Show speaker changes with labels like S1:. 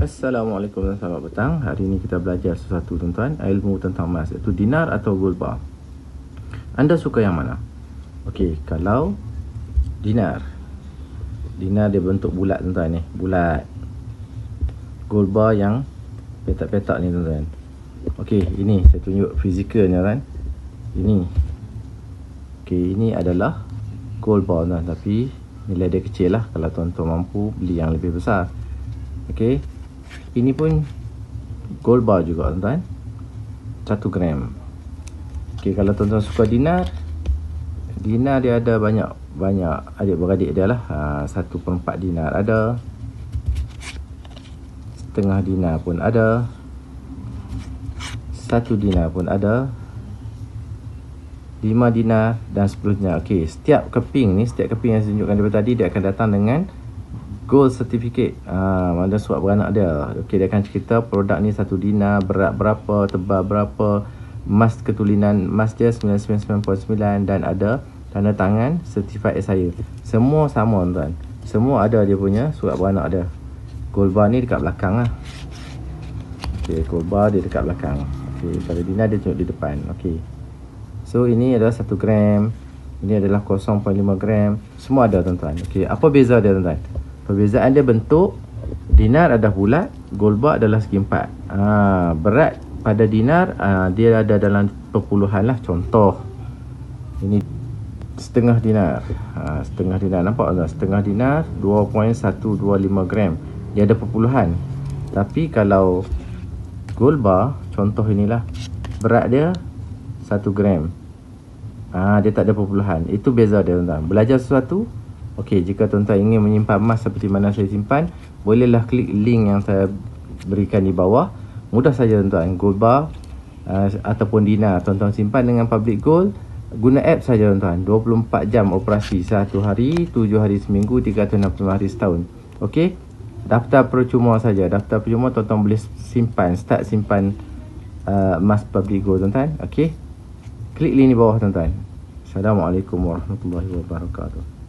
S1: Assalamualaikum dan selamat petang. Hari ini kita belajar sesuatu tuan-tuan, ilmu tentang emas iaitu dinar atau gold bar. Anda suka yang mana? Okey, kalau dinar. Dinar dia bentuk bulat tuan-tuan ni, bulat. Gold bar yang petak-petak ni tuan-tuan. Okey, ini saya tunjuk fizikalnya kan. Ini. Okey, ini adalah gold bar tuan tapi nilai dia kecil lah kalau tuan-tuan mampu beli yang lebih besar. Okey. Ini pun gold bar juga tuan-tuan. 1 gram. Ok kalau tuan-tuan suka dinar Dinar dia ada banyak Banyak adik-beradik dia lah. Ha, 1 per 4 dinar ada. Setengah dinar pun ada. 1 dinar pun ada. 5 dinar dan 10 dinar. Ok setiap keping ni Setiap keping yang saya tunjukkan daripada tadi Dia akan datang dengan gold certificate. Ha, mana suap beranak dia. Ok dia akan cerita produk ni satu dinar berat berapa tebal berapa emas ketulinan emas dia 99.9 dan ada tanda tangan certified saya semua sama tuan semua ada dia punya surat beranak dia. Gold bar ni dekat belakang lah. Ok gold bar dia dekat belakang. Ok pada dinar dia tunjuk di depan. Ok so ini adalah 1 gram. Ini adalah 0.5 gram. Semua ada tuan-tuan. Ok apa beza dia tuan-tuan Perbezaan dia bentuk Dinar adalah bulat Gold bar adalah segi empat. Ha, Berat pada dinar ha, Dia ada dalam perpuluhan lah. Contoh Ini Setengah dinar. Ha, Setengah dinar Nampak tak? Setengah dinar 2.125 gram. Dia ada perpuluhan. Tapi kalau Gold bar Contoh inilah Berat dia 1 gram. Ha, Dia tak ada perpuluhan. Itu beza dia tuan-tuan. Belajar sesuatu Okey, jika tuan-tuan ingin menyimpan emas seperti mana saya simpan, bolehlah klik link yang saya berikan di bawah. Mudah saja tuan-tuan, gold bar uh, ataupun dinar tuan-tuan simpan dengan public gold. Guna app saja tuan-tuan, 24 jam operasi, satu hari, 7 hari seminggu, 365 hari setahun. Okey, daftar percuma saja. Daftar percuma tuan-tuan boleh simpan, start simpan uh, emas public gold tuan-tuan. Okey, klik link di bawah tuan-tuan. Assalamualaikum warahmatullahi wabarakatuh.